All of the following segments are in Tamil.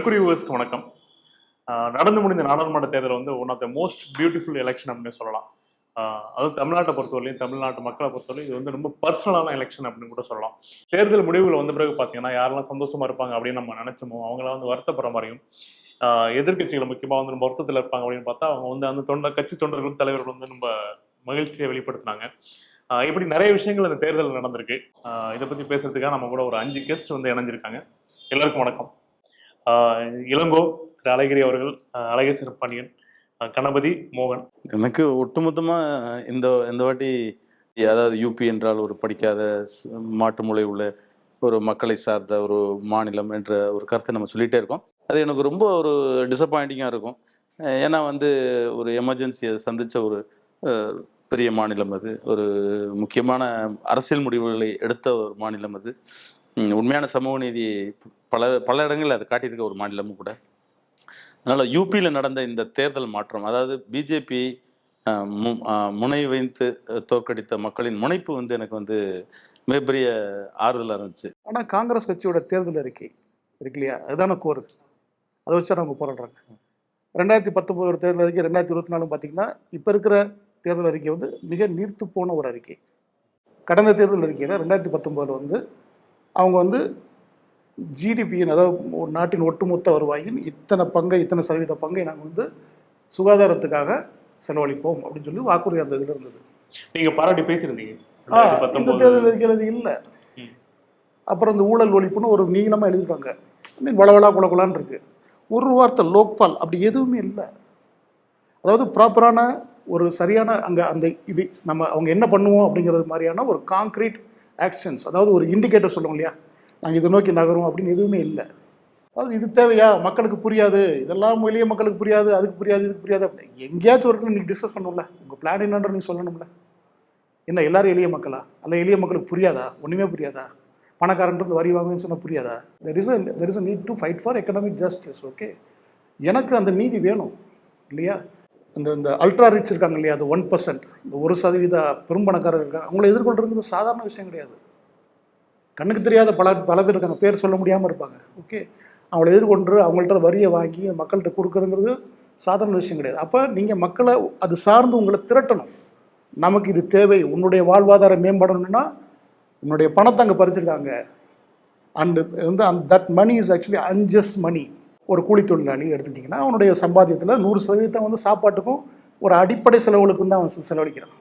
மெர்குரி வியூவர்ஸ்க்கு வணக்கம். நடந்து முடிந்த நாடாளுமன்ற தேர்தல் வந்து one of the most beautiful election அப்படின்னு சொல்லலாம். ஆஹ் அதுவும் தமிழ்நாட்டை பொறுத்தவரையும் தமிழ்நாட்டு மக்களை பொறுத்தவரையும் இது வந்து ரொம்ப பர்சனலான எலெக்ஷன் அப்படின்னு கூட சொல்லலாம். தேர்தல் முடிவுகள் வந்த பிறகு பார்த்தீங்கன்னா யாரெல்லாம் சந்தோஷமா இருப்பாங்க அப்படின்னு நம்ம நினைச்சோமோ அவங்களாம் வந்து வருத்தப்படுற மாதிரியும் எதிர்கட்சிகள் எதிர்க்கட்சிகள் முக்கியமாக வந்து நம்ம வருத்தத்தில் இருப்பாங்க அப்படின்னு பார்த்தா அவங்க வந்து அந்த தொண்டர் கட்சி தொண்டர்களும் தலைவர்கள் வந்து நம்ம மகிழ்ச்சியை வெளிப்படுத்தினாங்க. இப்படி நிறைய விஷயங்கள் இந்த தேர்தல் நடந்திருக்கு. ஆஹ் இதை பற்றி பேசுறதுக்காக நம்ம கூட ஒரு அஞ்சு கெஸ்ட் வந்து இணைஞ்சிருக்காங்க. எல்லாருக்கும் வணக்கம். இளங்கோ திரு அழகிரி அவர்கள் அழகிய அழகேசன் கணபதி மோகன். எனக்கு ஒட்டுமொத்தமாக இந்த இந்த வாட்டி அதாவது யூபி என்றால் ஒரு படிக்காத மாட்டு மொழி உள்ள ஒரு மக்களை சார்ந்த ஒரு மாநிலம் என்ற ஒரு கருத்தை நம்ம சொல்லிகிட்டே இருக்கோம். அது எனக்கு ரொம்ப ஒரு டிசப்பாயிண்டிங்காக இருக்கும். ஏன்னா வந்து ஒரு எமர்ஜென்சியை சந்தித்த ஒரு பெரிய மாநிலம் அது. ஒரு முக்கியமான அரசியல் முடிவுகளை எடுத்த ஒரு மாநிலம் அது. உண்மையான சமூக நீதி பல பல இடங்களில் அது காட்டியிருக்க ஒரு மாநிலமும் கூட. அதனால் யூபியில் நடந்த இந்த தேர்தல் மாற்றம் அதாவது பிஜேபி முனை வைத்து தோற்கடித்த மக்களின் முனைப்பு வந்து எனக்கு வந்து மிகப்பெரிய ஆறுதலாக இருந்துச்சு. ஆனால் காங்கிரஸ் கட்சியோட தேர்தல் அறிக்கை இருக்கு இல்லையா? அதுதானே கோரு. அதை வச்சு தான் அவங்க போராடுறாங்க ரெண்டாயிரத்தி பத்தொம்போது தேர்தல் அறிக்கை ரெண்டாயிரத்தி இருபத்தி நாலு பார்த்தீங்கன்னா இப்போ இருக்கிற தேர்தல் அறிக்கை வந்து மிக நீர்த்து போன ஒரு அறிக்கை. கடந்த தேர்தல் அறிக்கையில் ரெண்டாயிரத்தி பத்தொம்போதில் வந்து அவங்க வந்து ஜிடிபியின் அதாவது ஒரு நாட்டின் ஒட்டுமொத்த வருவாயின் இத்தனை பங்கை இத்தனை சதவீத பங்கை நாங்கள் வந்து சுகாதாரத்துக்காக செலவழிப்போம் அப்படின்னு சொல்லி வாக்குறுதி அந்த இதில் இருந்தது. நீங்க பாராட்டி பேசியிருந்தீங்க. இந்த தேர்தல் அது இல்லை. அப்புறம் இந்த ஊழல் ஒழிப்புன்னு ஒரு நீளமாக எழுதிருக்காங்க மீன் வளவளா குலகுலான்னு இருக்கு. ஒரு வார்த்தை லோக்பால் அப்படி எதுவுமே இல்லை. அதாவது ப்ராப்பரான ஒரு சரியான அங்கே அந்த இது நம்ம அவங்க என்ன பண்ணுவோம் அப்படிங்கிறது மாதிரியான ஒரு காங்க்ரீட் ஆக்ஷன்ஸ் அதாவது ஒரு இண்டிகேட்டர் சொல்லுவோம் இல்லையா? நாங்கள் இதை நோக்கி நகரும் அப்படின்னு எதுவுமே இல்லை. அதாவது இது தேவையா? மக்களுக்கு புரியாது. இதெல்லாம் எளிய மக்களுக்கு புரியாது. அதுக்கு புரியாது இதுக்கு புரியாது அப்படி. எங்கேயாச்சும் ஒரு நீங்கள் டிஸ்கஸ் பண்ணணும்ல. உங்கள் பிளான் என்னன்ற நீ சொல்லணும்ல. என்ன எல்லாரும் எளிய மக்களா? அல்ல எளிய மக்களுக்கு புரியாதா? ஒன்றுமே புரியாதா? பணக்காரன்றது வரி வாங்குன்னு சொன்னால் புரியாதா? There is there is a need to fight for economic justice okay எனக்கு அந்த நீதி வேணும் இல்லையா? இந்த இந்த அல்ட்ரா ரிச் இருக்காங்க இல்லையா அது ஒன் பர்சன்ட் இந்த ஒரு சதவீத பெரும்பணக்காரர் இருக்காங்க. அவங்கள எதிர்கொள்றது சாதாரண விஷயம் கிடையாது. கண்ணுக்கு தெரியாத பல பல பேர் இருக்காங்க. பேர் சொல்ல முடியாமல் இருப்பாங்க. ஓகே அவங்கள எதிர்கொண்டு அவங்கள்ட்ட வரியை வாங்கி மக்கள்கிட்ட கொடுக்குறதுங்கிறது சாதாரண விஷயம் கிடையாது. அப்போ நீங்கள் மக்களை அது சார்ந்து உங்களை திரட்டணும். நமக்கு இது தேவை. உன்னுடைய வாழ்வாதாரம் மேம்படணும்னா உன்னுடைய பணத்தை அங்கே பறிச்சிருக்காங்க. அண்டு வந்து அந்த that money is actually unjust money ஒரு கூலி தொழிலாளி எடுத்துக்கிட்டிங்கன்னா அவனுடைய சம்பாத்தியத்தில் நூறு சதவீதம் வந்து சாப்பாட்டுக்கும் ஒரு அடிப்படை செலவுகளுக்கும் தான் அவன் செலவழிக்கிறான்.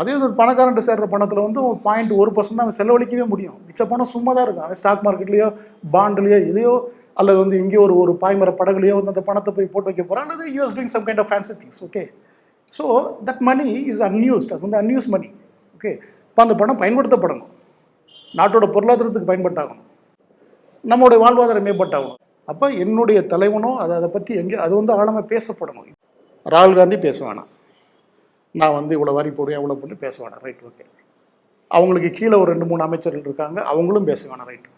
அதே ஒரு பணக்காரன்ட்டு சேர்ற பணத்தில் வந்து பாயிண்ட் ஒரு பர்சன்ட் அவன் செலவழிக்கவே முடியும். மிச்ச பணம் சும்மா தான் இருக்கும் அவன் ஸ்டாக் மார்க்கெட்லேயோ பாண்ட்லேயோ எதையோ அல்லது வந்து எங்கேயோ ஒரு ஒரு பாய்மர படகுலையோ வந்து அந்த பணத்தை போய் போட்டு வைக்க போகிறான் அல்லது use doing some kind of fancy things okay so that money is unused அது வந்து அன்யூஸ் மணி ஓகே இப்போ அந்த பணம் பயன்படுத்தப்படணும். நாட்டோட பொருளாதாரத்துக்கு பயன்பட்டாகணும். நம்மளுடைய வாழ்வாதாரம் மேம்பட்டாகணும். அப்போ என்னுடைய தலைவனோ அதை அதை பற்றி எங்கே அது வந்து ஆழமாக பேசப்படணும். ராகுல் காந்தி பேச வேணாம் நான் வந்து இவ்வளோ வரி போடுவேன் எவ்வளோ போட்டு பேச வேணாம் ரைட் ஓகே அவங்களுக்கு கீழே ஒரு ரெண்டு மூணு அமைச்சர்கள் இருக்காங்க அவங்களும் பேச வேணாம் ரைட்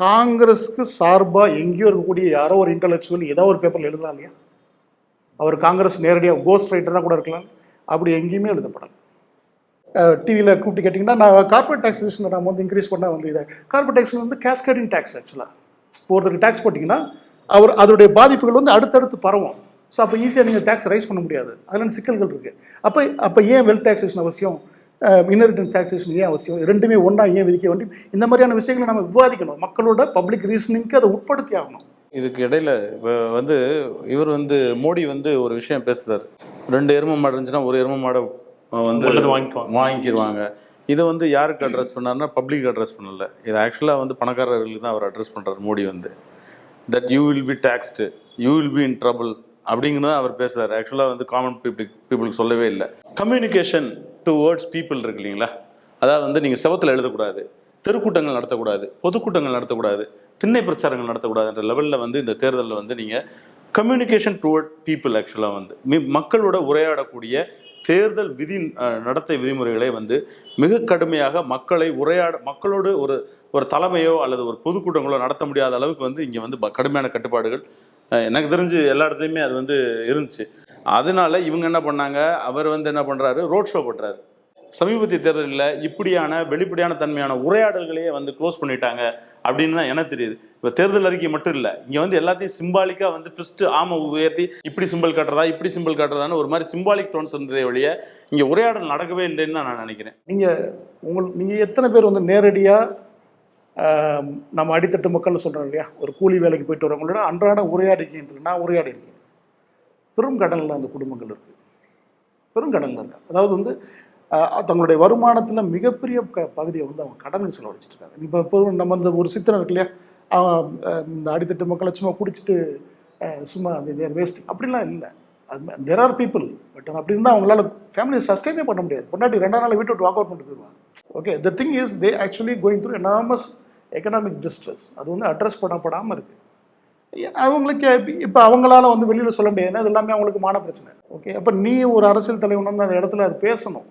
காங்கிரஸ்க்கு சார்பாக எங்கேயோ இருக்கக்கூடிய யாரோ ஒரு இன்டலெக்சுவல் ஏதோ ஒரு பேப்பரில் எழுதலாம் இல்லையா? அவர் காங்கிரஸ் நேரடியாக கோஸ்ட் ரைட்டராக கூட இருக்கலாம். அப்படி எங்கேயுமே எழுதப்படலாம் டிவியில் கூப்பிட்டு கேட்டிங்கன்னா நான் கார்பரேட் டாக்ஸேஷனை நம்ம வந்து இன்க்ரீஸ் பண்ணால் வந்து இதை கார்பரேட் டேக்ஸ் வந்து கேஸ்கேடிங் டேக்ஸ் ஆக்சுவலாக ஒருத்தருக்கு டேக்ஸ் போட்டிங்கன்னா அவர் அதோடைய பாதிப்புகள் வந்து அடுத்தடுத்து பரவும். ஸோ அப்போ ஈஸியாக நீங்கள் டேக்ஸ் ரைஸ் பண்ண முடியாது. அதில் சிக்கல்கள் இருக்குது அப்போ அப்போ ஏன் வெல்த் டாக்ஸேஷன் அவசியம்? இன்ஹெரிட்டன்ஸ் டாக்ஸேஷன் ஏன் அவசியம்? ரெண்டுமே ஒன்றா ஏன் விதிக்க வேண்டும் இந்த மாதிரியான விஷயங்களை நம்ம விவாதிக்கணும். மக்களோட பப்ளிக் ரீசனிங்க்கு அதை உட்படுத்தி ஆகணும். இதுக்கு இடையில இப்போ வந்து இவர் வந்து மோடி வந்து ஒரு விஷயம் பேசுறாரு. ரெண்டு எருமை மாடு இருந்துச்சுன்னா ஒரு எருமை மாடை வந்து வாங்கிக்குவாங்க. இதை வந்து யாருக்கு அட்ரஸ் பண்ணாருன்னா பப்ளிக் அட்ரஸ் பண்ணல. இது ஆக்சுவலாக வந்து பணக்காரர்களுக்கு தான் அவர் அட்ரஸ் பண்ணுறாரு மோடி வந்து. That you will be taxed you will be in trouble அப்படிங்கிறத அவர் பேசுகிறார் ஆக்சுவலாக வந்து காமன் பீப்புள் பீப்புளுக்கு சொல்லவே இல்லை. கம்யூனிகேஷன் டு வேர்ட்ஸ் பீப்புள் இருக்கு இல்லைங்களா? அதாவது வந்து நீங்கள் செவத்தில் எழுதக்கூடாது தெருக்கூட்டங்கள் நடத்தக்கூடாது பொதுக்கூட்டங்கள் நடத்தக்கூடாது திண்ணை பிரச்சாரங்கள் நடத்தக்கூடாதுன்ற லெவலில் வந்து இந்த தேர்தலில் வந்து நீங்கள் கம்யூனிகேஷன் டுவர்ட் பீப்புள் ஆக்சுவலாக வந்து. மக்களோட உரையாடக்கூடிய தேர்தல் விதி நடத்தை விதிமுறைகளை வந்து மிக கடுமையாக மக்களை உரையாட மக்களோடு ஒரு ஒரு தலைமையோ அல்லது ஒரு பொதுக்கூட்டங்களோ நடத்த முடியாத அளவுக்கு வந்து இங்கே வந்து ப- கடுமையான கட்டுப்பாடுகள் எனக்கு தெரிஞ்சு எல்லா இடத்துலையுமே அது வந்து இருந்துச்சு. அதனால இவங்க என்ன பண்ணாங்க? அவர் வந்து என்ன பண்ணுறாரு ரோட் ஷோ பண்ணுறாரு சமீபத்திய தேர்தலில் இப்படியான வெளிப்படையான தன்மையான உரையாடல்களையே வந்து க்ளோஸ் பண்ணிட்டாங்க. அப்படின்னு தான் எனக்கு தெரியுது. இப்போ தேர்தல் அறிக்கை மட்டும் இல்லை இங்கே வந்து எல்லாத்தையும் சிம்பாலிக்காக வந்து ஃபஸ்ட்டு ஆமை உயர்த்தி இப்படி சிம்பிள் காட்டுறதா இப்படி சிம்பிள் காட்டுறதான்னு ஒரு மாதிரி சிம்பாலிக் டோன்ஸ் இருந்ததே வழிய இங்கே உரையாடல் நடக்கவே இல்லைன்னு தான் நான் நினைக்கிறேன். நீங்கள் உங்கள் நீங்கள் எத்தனை பேர் வந்து நேரடியாக நம்ம அடித்தட்டு மக்கள் சொல்கிறோம் இல்லையா? ஒரு கூலி வேலைக்கு போயிட்டு வரவங்களோட அன்றாட உரையாடிக்கின்றது நான் உரையாடி இருக்கேன் பெரும் கடனில் அந்த குடும்பங்கள் இருக்குது பெரும் கடனில் இருக்கு அதாவது வந்து தங்களுடைய வருமானத்தில் மிகப்பெரிய க பகுதியை வந்து அவங்க கடனுக்கு செலவழிச்சிட்டு இருக்காங்க இப்போ இப்போ நம்ம இந்த ஒரு சித்திரம் இருக்கு இல்லையா? அவன் இந்த அடித்தட்டு மக்களை சும்மா குடிச்சிட்டு சும்மா அந்த வேஸ்ட் அப்படிலாம் இல்லை. அது தெர் ஆர் பீப்புள் பட் அப்படி இருந்தால் அவங்களால ஃபேமிலியை சஸ்டெயினே பண்ண முடியாது. பொண்டாட்டி ரெண்டாம் நாள் வீட்டு விட்டு வாக் அவுட் பண்ணிட்டு போயிடுவாங்க okay the thing is they actually going through enormous economic distress அது வந்து அட்ரஸ் பண்ணப்படாமல் இருக்குது அவங்களுக்கு இப்போ அவங்களால வந்து வெளியில் சொல்ல முடியாது. ஏன்னா இது எல்லாமே அவங்களுக்கு மான பிரச்சனை. ஓகே அப்போ நீ ஒரு அரசியல் தலைவன் வந்து அந்த இடத்துல அது பேசணும்.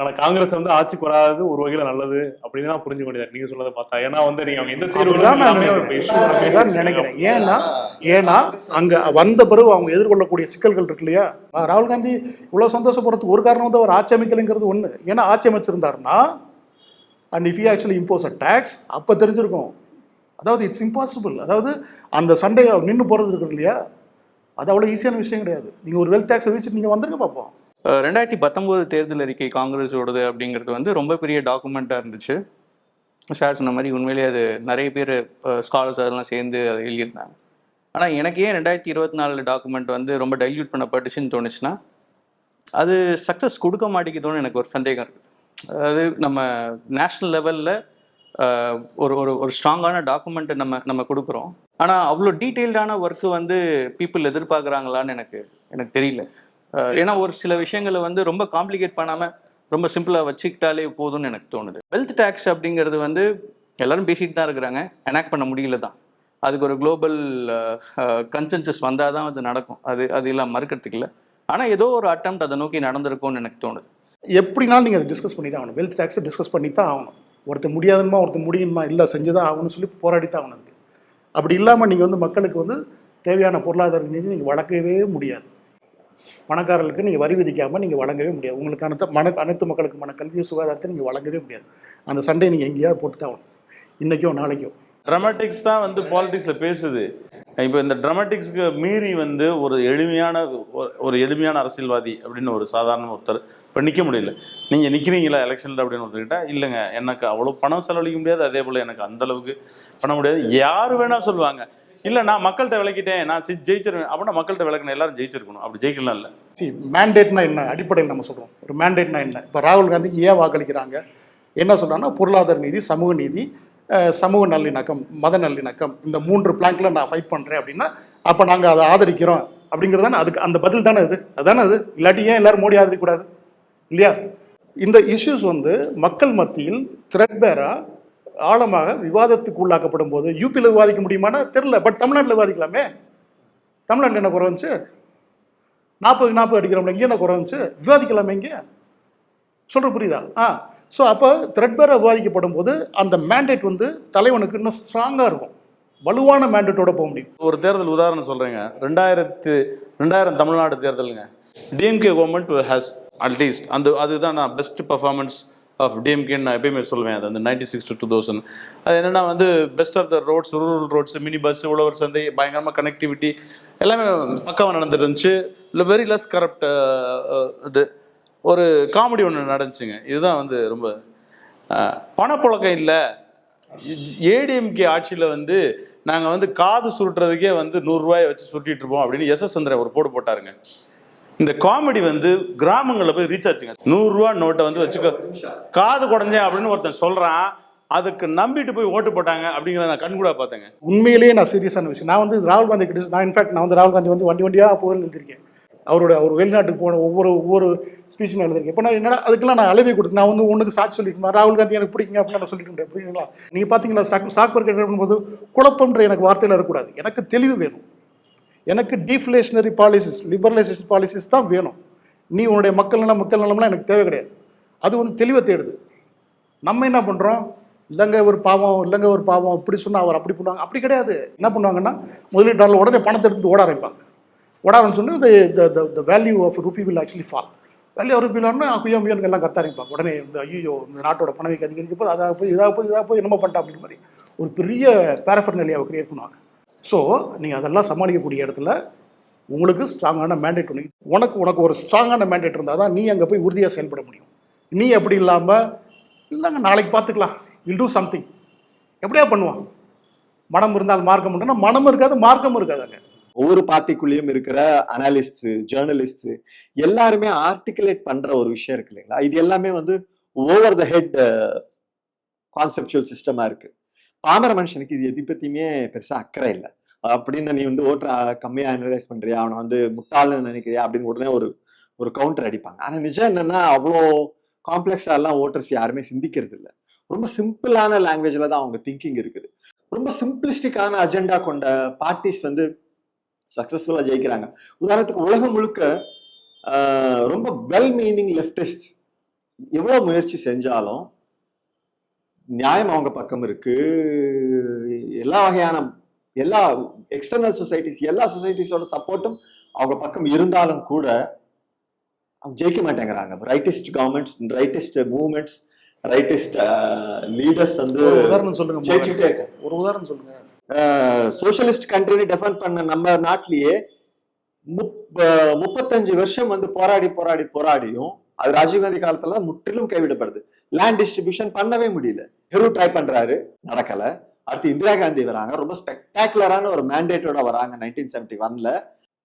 ஆனா காங்கிரஸ் வந்து ஆட்சிக்கு வராது ஒரு வகையில நல்லது அப்படின்னு தான் புரிஞ்சு முடியாது நீங்க சொல்றதை பார்த்தா. ஏன்னா வந்து நீங்க அவங்க எந்த தீர்வு நினைக்கிறேன். ஏன்னா ஏன்னா அங்க வந்த பிறகு அவங்க எதிர்கொள்ளக்கூடிய சிக்கல்கள் இருக்கு இல்லையா? ராகுல் காந்தி இவ்வளவு சந்தோஷப்படுறதுக்கு ஒரு காரணம் வந்து அவர் ஆட்சி அமைக்கலைங்கிறது ஒண்ணு. ஏன்னா ஆட்சி அமைச்சிருந்தாருன்னா and if you actually impose a tax அப்போ தெரிஞ்சிருக்கும். அதாவது இட்ஸ் இம்பாசிபிள் அதாவது அந்த சண்டை நின்று போறது இருக்கு இல்லையா? அது அவ்வளோ ஈஸியான விஷயம் கிடையாது. நீங்க ஒரு வெல்த் டேக்ஸை வச்சுட்டு நீங்க வந்துருங்க பார்ப்போம். ரெண்டாயிரத்தி பத்தொம்போது தேர்தல் அறிக்கை காங்கிரஸோடது அப்படிங்கிறது வந்து ரொம்ப பெரிய டாக்குமெண்ட்டாக இருந்துச்சு. சார் சொன்ன மாதிரி உண்மையிலேயே அது நிறைய பேர் ஸ்காலர்ஸ் அதெல்லாம் சேர்ந்து அதை எழுதியிருந்தாங்க. ஆனால் எனக்கு ஏன் ரெண்டாயிரத்தி இருபத்தி நாலு டாக்குமெண்ட் வந்து ரொம்ப டைல்யூட் பண்ணப்பட்டுச்சுன்னு தோணுச்சுன்னா அது சக்ஸஸ் கொடுக்க மாட்டேங்குதோன்னு எனக்கு ஒரு சந்தேகம் இருக்குது அதாவது நம்ம நேஷ்னல் லெவலில் ஒரு ஒரு ஒரு ஸ்ட்ராங்கான டாக்குமெண்ட்டை நம்ம நம்ம கொடுக்குறோம். ஆனால் அவ்வளோ டீட்டெயில்டான ஒர்க்கு வந்து பீப்புள் எதிர்பார்க்குறாங்களான்னு எனக்கு எனக்கு தெரியல. ஏன்னா ஒரு சில விஷயங்களை வந்து ரொம்ப காம்ப்ளிகேட் பண்ணாமல் ரொம்ப சிம்பிளாக வச்சுக்கிட்டாலே போதும்னு எனக்கு தோணுது. வெல்த் டேக்ஸ் அப்படிங்கிறது வந்து எல்லாரும் பேசிட்டு தான் இருக்கிறாங்க. எனாக்ட் பண்ண முடியல தான். அதுக்கு ஒரு குளோபல் கன்சென்சஸ் வந்தால் தான் அது நடக்கும். அது அது எல்லாம் மறுக்கிறதுக்கு இல்லை. ஆனால் ஏதோ ஒரு அட்டம் அதை நோக்கி நடந்திருக்கும்னு எனக்கு தோணுது. எப்படினாலும் நீங்கள் அதை டிஸ்கஸ் பண்ணி தான் ஆகணும். வெல்த் டேக்ஸை டிஸ்கஸ் பண்ணி தான் ஆகணும். ஒருத்தர் முடியாதுமா ஒருத்தர் முடியுமா இல்லை செஞ்சு தான் ஆகணும்னு சொல்லி போராடி தான் ஆகணும். அப்படி இல்லாமல் நீங்கள் வந்து மக்களுக்கு வந்து தேவையான பொருளாதார நிதி நீங்கள் வளர்க்கவே முடியாது. பணக்காரர்களுக்கு நீங்கள் வரி விதிக்காமல் நீங்கள் வழங்கவே முடியாது. உங்களுக்கு அனைத்து மன அனைத்து மக்களுக்குமான கல்வி சுகாதாரத்தை நீங்கள் வழங்கவே முடியாது. அந்த சண்டையை நீங்கள் எங்கேயாவது போட்டு தான் ஆகணும். இன்றைக்கோ நாளைக்கோ. ட்ரமாட்டிக்ஸ் தான் வந்து பாலிடிக்ஸில் பேசுது. இப்போ இந்த ட்ரமாட்டிக்ஸ்க்கு மீறி வந்து ஒரு எளிமையான ஒரு- ஒரு எளிமையான அரசியல்வாதி அப்படின்னு ஒரு சாதாரண ஒருத்தர் இப்போ நிற்க முடியல. நீங்கள் நிற்கிறீங்களா எலெக்ஷனில் அப்படின்னு ஒருத்தர்கிட்ட இல்லைங்க எனக்கு அவ்வளோ பணம் செலவழிக்க முடியாது. அதே போல் எனக்கு அந்தளவுக்கு பண்ண முடியாது. யார் வேணால் சொல்லுவாங்க. இல்லை நான் மக்கள்கிட்ட விளக்கிட்டேன். நான் செ- ஜெயிச்சிருவேன். அப்படின்னா மக்கள்கிட்ட விளக்கணும் எல்லாரும் ஜெயிச்சிருக்கணும். அப்படி ஜெயிக்கலாம் இல்லை. சி மேண்டேட்னா என்ன? அடிப்படையில் நம்ம சொல்கிறோம் ஒரு மேண்டேட்னா என்ன? இப்போ ராகுல் காந்திக்கு ஏன் வாக்களிக்கிறாங்க? என்ன சொல்கிறாங்கன்னா பொருளாதார நீதி சமூக நீதி சமூக நல்லிணக்கம் மத நல்லிணக்கம் இந்த மூன்று பிளாங்கில் நான் ஃபைட் பண்ணுறேன் அப்படின்னா அப்போ நாங்கள் அதை ஆதரிக்கிறோம். அப்படிங்கிறது தானே? அதுக்கு அந்த பதில் தானே அது அதானே அது இல்லாட்டி ஏன் எல்லாரும் மோடி ஆதரிக்கக்கூடாது? இல்லையா? இந்த இஷ்யூஸ் வந்து மக்கள் மத்தியில் த்ரெட்பேரா ஆழமாக விவாதத்துக்கு உள்ளாக்கப்படும் போது யூபியில் விவாதிக்க முடியுமானா தெரில பட் தமிழ்நாட்டில் விவாதிக்கலாமே? தமிழ்நாட்டில் என்ன குறை நாற்பது நாற்பது அடிக்கிறோம்ல இங்கே என்ன குறை வந்துச்சு? விவாதிக்கலாமே இங்கே? சொல்கிற புரியுதா? ஆ ஸோ அப்போ த்ரெட்பேராக விவாதிக்கப்படும் போது அந்த மேண்டேட் வந்து தலைவனுக்கு இன்னும் ஸ்ட்ராங்காக இருக்கும். வலுவான மேண்டேட்டோட போக முடியும். ஒரு தேர்தல் உதாரணம் சொல்கிறேங்க ரெண்டாயிரத்து ரெண்டாயிரம் தமிழ்நாடு தேர்தலுங்க. டிஎம்கே கவர்மெண்ட் ஹேஸ் அட்லீஸ்ட் அந்த அதுதான் நான் பெஸ்ட் பர்ஃபார்மன்ஸ் ஆஃப் டிஎம்கேன்னு நான் எப்பயுமே சொல்லுவேன் அது அந்த ninety six to two thousand அது என்னென்னா வந்து best of the roads rural roads mini bus உழவர் சந்தை பயங்கரமாக கனெக்டிவிட்டி எல்லாமே பக்காவாக நடந்துட்டு இருந்துச்சு இல்லை வெரி லெஸ் கரப்ட் இது. ஒரு காமெடி ஒன்று நடந்துச்சுங்க. இதுதான் வந்து ரொம்ப பணப்புழக்கம் இல்லை. ஏடிஎம்கே ஆட்சியில் வந்து நாங்கள் வந்து காது சுருட்டுறதுக்கே வந்து நூறுரூவாயை வச்சு சுருட்டிட்டு இருப்போம் அப்படின்னு எஸ் எஸ் சந்திரன் ஒரு போடு போட்டாருங்க. இந்த காமெடி வந்து கிராமங்களில் போய் ரீச் ஆச்சுங்க. நூறுரூவா நோட்டை வந்து வச்சுக்க. காது குடஞ்சேன் அப்படின்னு ஒருத்தன் சொல்கிறான் அதுக்கு நம்பிட்டு போய் ஓட்டு போட்டாங்க அப்படிங்கிறத நான் கண்கூடா பார்த்தேங்க. உண்மையிலேயே நான் சீரியஸான விஷயம். நான் வந்து ராகுல் காந்தி கிட்ட நான் இன்ஃபேக்ட் நான் வந்து ராகுல் காந்தி வந்து வண்டி வண்டியாக புகழ் எழுதியிருக்கேன் அவரோட அவர் வெளிநாட்டுக்கு போன ஒவ்வொரு ஒவ்வொரு ஸ்பீச் நான் எழுதியிருக்கேன். இப்போ நான் என்னடா அதுக்கெல்லாம் நான் அழுவி கொடுத்து நான் வந்து உனக்கு சாட்சி சொல்லிட்டு ராகுல் காந்தி எனக்கு பிடிக்குங்க அப்படின்னு நான் சொல்லிட்டு புரியுங்களா நீங்கள் பார்த்தீங்களா சாக் சாக் மார்க்கெட் குழப்பம்ன்ற எனக்கு வார்த்தையில் இருக்கக்கூடாது எனக்கு தெளிவு வேணும். எனக்கு டீஃப்ளேஷனரி பாலிசிஸ் லிபரலைசேஷன் பாலிசிஸ் தான் வேணும் நீ உன்னுடைய மக்கள் நலம் மக்கள் நலம்லாம் எனக்கு தேவை கிடையாது அது வந்து தெளிவை தேடுது நம்ம என்ன பண்ணுறோம் இல்லைங்க ஒரு பாவம் இல்லைங்க ஒரு பாவம் இப்படி சொன்னால் அவர் அப்படி பண்ணுவாங்க அப்படி கிடையாது என்ன பண்ணுவாங்கன்னா முதலீட்டாளர் உடனே பணத்தை எடுத்துட்டு ஓட ஆரம்பிப்பாங்க ஓட ஆரம்பிச்சோன்னா the value of rupee will actually fall value ஒரு பிள்ளைன்னா அப்பயோ முயலுக்கு எல்லாம் கத்தாரிப்பாங்க உடனே இந்த ஐயோ இந்த நாட்டோட பணவீக்க அதிகரிக்க போது அதாக போய் இதாக போய் இதாக போய் என்னமோ பண்ணிட்டா அப்படின்ற மாதிரி ஒரு பெரிய பேரஃபர்னலியாவை கிரியேட் பண்ணுவாங்க ஸோ நீங்கள் அதெல்லாம் சமாளிக்கக்கூடிய இடத்துல உங்களுக்கு ஸ்ட்ராங்கான மேண்டேட் ஒன்று உனக்கு உனக்கு ஒரு ஸ்ட்ராங்கான மேண்டேட் இருந்தால் தான் நீ அங்கே போய் உறுதியாக செயல்பட முடியும். நீ அப்படி இல்லாமல் இல்லைங்க நாளைக்கு பார்த்துக்கலாம் வில் டூ சம்திங் எப்படியா பண்ணுவான்? மனம் இருந்தால் மார்க்கம் உண்டுன்னா மனம் இருக்காது மார்க்கம் இருக்காது அங்கே. ஒவ்வொரு பார்ட்டிக்குள்ளேயும் இருக்கிற அனாலிஸ்ட் ஜேர்னலிஸ்ட் எல்லாருமே ஆர்டிகுலேட் பண்ற ஒரு விஷயம் இருக்கு இல்லைங்களா? இது எல்லாமே வந்து ஓவர் த ஹெட் கான்செப்சுவல் சிஸ்டமா இருக்கு. பாமர மனுஷனுக்கு இது எதை பத்தியுமே பெருசா அக்கறை இல்லை. அப்படின்னு நீ வந்து ஓட்டர் கம்மியா அனலைஸ் பண்றியா அவனை வந்து முட்டாள்னு நினைக்கிறியா அப்படின்னு உடனே ஒரு ஒரு கவுண்டர் அடிப்பாங்க. ஆனா நிஜம் என்னன்னா அவ்வளோ காம்ப்ளெக்ஸா எல்லாம் ஓட்டர்ஸ் யாருமே சிந்திக்கிறது இல்லை. ரொம்ப சிம்பிளான லாங்குவேஜ்ல தான் அவங்க திங்கிங் இருக்குது. ரொம்ப சிம்பிளிஸ்டிக்கான அஜெண்டா கொண்ட பார்ட்டிஸ் வந்து சக்சஸ்ஃபுல்லா ஜெயிக்கிறாங்க. உதாரணத்துக்கு உலகம் முழுக்க ரொம்ப வெல் மீனிங் லெஃப்டிஸ்ட் எவ்வளவு முயற்சி செஞ்சாலும் நியாயம் அவங்க பக்கம் இருக்கு. எல்லா வகையான எல்லா எக்ஸ்டர்னல் சொசைட்டிஸ் எல்லா சொசைட்டிஸோட சப்போர்ட்டும் அவங்க பக்கம் இருந்தாலும் கூட அவங்க ஜெயிக்க மாட்டேங்கிறாங்க. Rightist governments rightist movements rightist leaders வந்து உதாரணம் சொல்லுங்க. ஜெயிச்சுட்டே இருக்காங்க. ஒரு உதாரணம் சொல்லுங்க. சோஷலிஸ்ட் கண்ட்ரின்னு டெஃபன் பண்ண நம்ம நாட்டிலேயே முப்ப முப்பத்தஞ்சு வருஷம் வந்து போராடி போராடி போராடியும் அது ராஜீவ்காந்தி காலத்துல முற்றிலும் கைவிடப்படுது. லேண்ட் டிஸ்ட்ரிபியூஷன் பண்ணவே முடியல. ஹெரு ட்ரை பண்றாரு நடக்கல. அடுத்து இந்திரா காந்தி வராங்க. ரொம்ப ஸ்பெக்டாகுலரான ஒரு மேண்டேட்டோட வராங்க நைன்டீன் செவன்டி ஒன்ல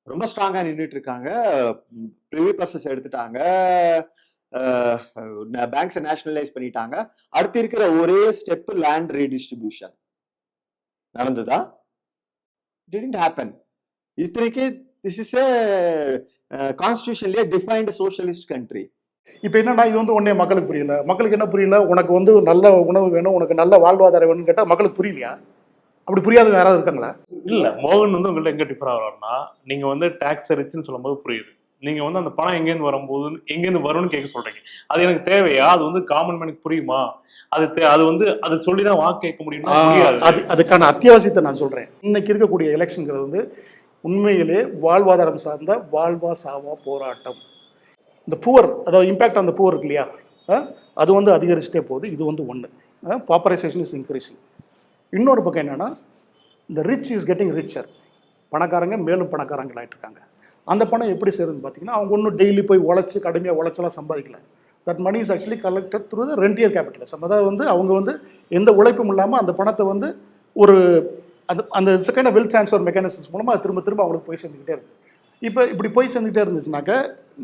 ரொம்ப ஸ்ட்ராங்கா நின்றுட்டு இருக்காங்க ப்ரிவி ப்ராசஸ் எடுத்துட்டாங்க. பேங்க்ஸை நேஷனலைஸ் பண்ணிட்டாங்க. அடுத்து இருக்கிற ஒரே ஸ்டெப் லேண்ட் ரீடிஸ்ட்ரிபியூஷன் நடந்ததா? டிடன்ட் ஹேப்பன் இத்தனைக்கு திஸ் இஸ் ஏ கான்ஸ்டியூஷன்லேயே டிஃபைன்டு சோஷலிஸ்ட் கண்ட்ரி இப்போ என்னன்னா இது வந்து உடனே மக்களுக்கு புரியல. மக்களுக்கு என்ன புரியல? உனக்கு வந்து நல்ல உணவு வேணும் உனக்கு நல்ல வாழ்வாதாரம் வேணும்னு கேட்டால் மக்களுக்கு புரியலையா? அப்படி புரியாதவங்க யாராவது இருக்காங்களா? இல்ல மோகன் வந்து உங்கள்ட்ட எங்க டிஃபர் ஆகிறாருன்னா நீங்க வந்து டாக்ஸ் ரிச்சுன்னு சொல்லும்போது புரியுது. நீங்க வந்து அந்த பணம் எங்கேருந்து வரும்போது எங்கேருந்து வரும்னு கேட்க சொல்றீங்க. அது எனக்கு தேவையா? அது வந்து காமன் மேனுக்கு புரியுமா? அது அது வந்து அது சொல்லிதான் வாக்கு கேட்க முடியாது அது அதுக்கான அத்தியாவசியத்தை நான் சொல்றேன். இன்னைக்கு இருக்கக்கூடிய எலெக்ஷன்ங்கிறது வந்து உண்மையிலே வாழ்வாதாரம் சார்ந்த வாழ்வா சாவா போராட்டம். இந்த புவர் அதாவது இம்பேக்ட் அந்த புவர் இருக்கு இல்லையா அது வந்து அதிகரிச்சுட்டே போகுது. இது வந்து ஒன்று பாப்பரைசேஷன் இஸ் இன்க்ரீஸிங் இன்னொரு பக்கம் என்னென்னா இந்த ரிச் இஸ் கெட்டிங் ரிச்சர் பணக்காரங்க மேலும் பணக்காரங்களாயிட்டு இருக்காங்க அந்த பணம் எப்படி சேருதுன்னு பார்த்தீங்கன்னா அவங்க ஒன்றும் டெய்லி போய் உழைச்சி கடுமையாக உழைச்சலாம் சம்பாதிக்கல. That money is actually collected through the rentier capitalism அதாவது வந்து அவங்க வந்து எந்த உழைப்பும் இல்லாமல் அந்த பணத்தை வந்து ஒரு அந்த அந்த செகண்ட் வெல் ட்ரான்ஸ்ஃபர் மெக்கானிசம்ஸ் மூலமாக திரும்ப திரும்ப அவங்களுக்கு போய் சேர்ந்துக்கிட்டே இருக்குது இப்போ இப்படி போய் சேர்ந்துக்கிட்டே இருந்துச்சுனாக்க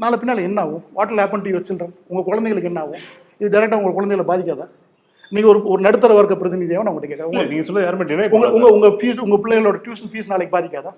நாளை பின்னால் என்ன ஆகும்? What happen to your children உங்கள் குழந்தைங்களுக்கு என்ன ஆகும்? இது டேரெக்டாக உங்கள் குழந்தைகளை பாதிக்காதா? நீங்கள் ஒரு ஒரு நடுத்தர வர்க்க பிரதிநிதியாக நான் உங்கள்கிட்ட கேட்குறேன். இல்ல, நீங்க சொல்ல யாருமே டினை உங்க உங்க உங்க ஃபீஸ் உங்க பிள்ளைகளோட டியூஷன் ஃபீஸ் நாளைக்கு பாதிக்காதா?